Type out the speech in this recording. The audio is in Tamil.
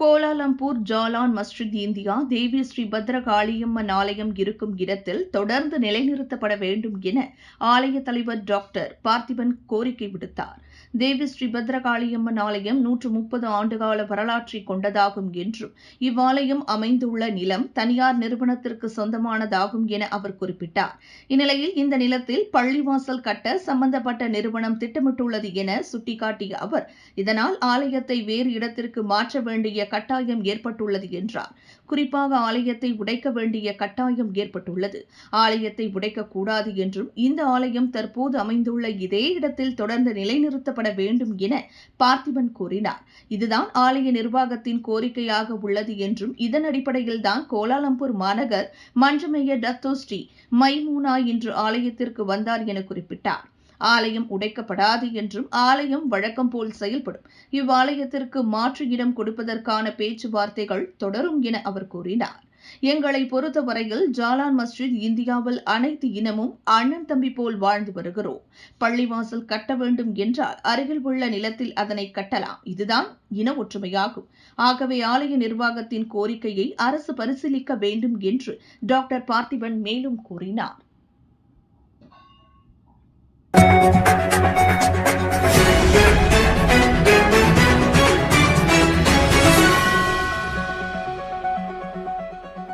Kuala Lumpur Jalan Masjid India Devi Sri Bhadrakaliamman ஆலயம் இருக்கும் இடத்தில் தொடர்ந்து நிலைநிறுத்தப்பட வேண்டும் என ஆலய தலைவர் டாக்டர் பார்த்திபன் கோரிக்கை விடுத்தார். தேவி ஸ்ரீ பத்ரகாளியம்மன் ஆலயம் நூற்று முப்பது ஆண்டுகால வரலாற்றை கொண்டதாகும் என்றும் இவ்வாலயம் அமைந்துள்ள நிலம் தனியார் நிறுவனத்திற்கு சொந்தமானதாகும் என அவர் குறிப்பிட்டார். இந்நிலையில் இந்த நிலத்தில் பள்ளிவாசல் கட்ட சம்பந்தப்பட்ட நிறுவனம் திட்டமிட்டுள்ளது என சுட்டிக்காட்டிய அவர் இதனால் ஆலயத்தை வேறு இடத்திற்கு மாற்ற வேண்டிய கட்டாயம் ஏற்பட்டுள்ளது என்றார். குறிப்பாக ஆலயத்தை உடைக்க வேண்டிய கட்டாயம் ஏற்பட்டுள்ளது. ஆலயத்தை உடைக்கக்கூடாது என்றும் இந்த ஆலயம் தற்போது அமைந்துள்ள இதே இடத்தில் தொடர்ந்து நிலைநிறுத்தப்பட வேண்டும் என பார்த்திபன் கூறினார். இதுதான் ஆலய நிர்வாகத்தின் கோரிக்கையாக உள்ளது என்றும் இதன் அடிப்படையில்தான் கோலாலம்பூர் மாநகர் மன்ற மேயர் டத்தோ மைமூனா இன்று ஆலயத்திற்கு வந்தார் என குறிப்பிட்டார். ஆலயம் உடைக்கப்படாது என்றும் ஆலயம் வழக்கம் போல் செயல்படும். இவ்வாலயத்திற்கு மாற்று இடம் கொடுப்பதற்கான பேச்சுவார்த்தைகள் தொடரும் என அவர் கூறினார். எங்களை பொறுத்தவரையில் ஜாலான் மஸ்ஜித் இந்தியாவில் அனைத்து இனமும் அண்ணன் தம்பி போல் வாழ்ந்து வருகிறோம். பள்ளிவாசல் கட்ட வேண்டும் என்றால் அருகில் உள்ள நிலத்தில் அதனை கட்டலாம். இதுதான் இன ஒற்றுமையாகும். ஆகவே ஆலய நிர்வாகத்தின் கோரிக்கையை அரசு பரிசீலிக்க வேண்டும் என்று டாக்டர் பார்த்திபன் மேலும் கூறினார். Thank you.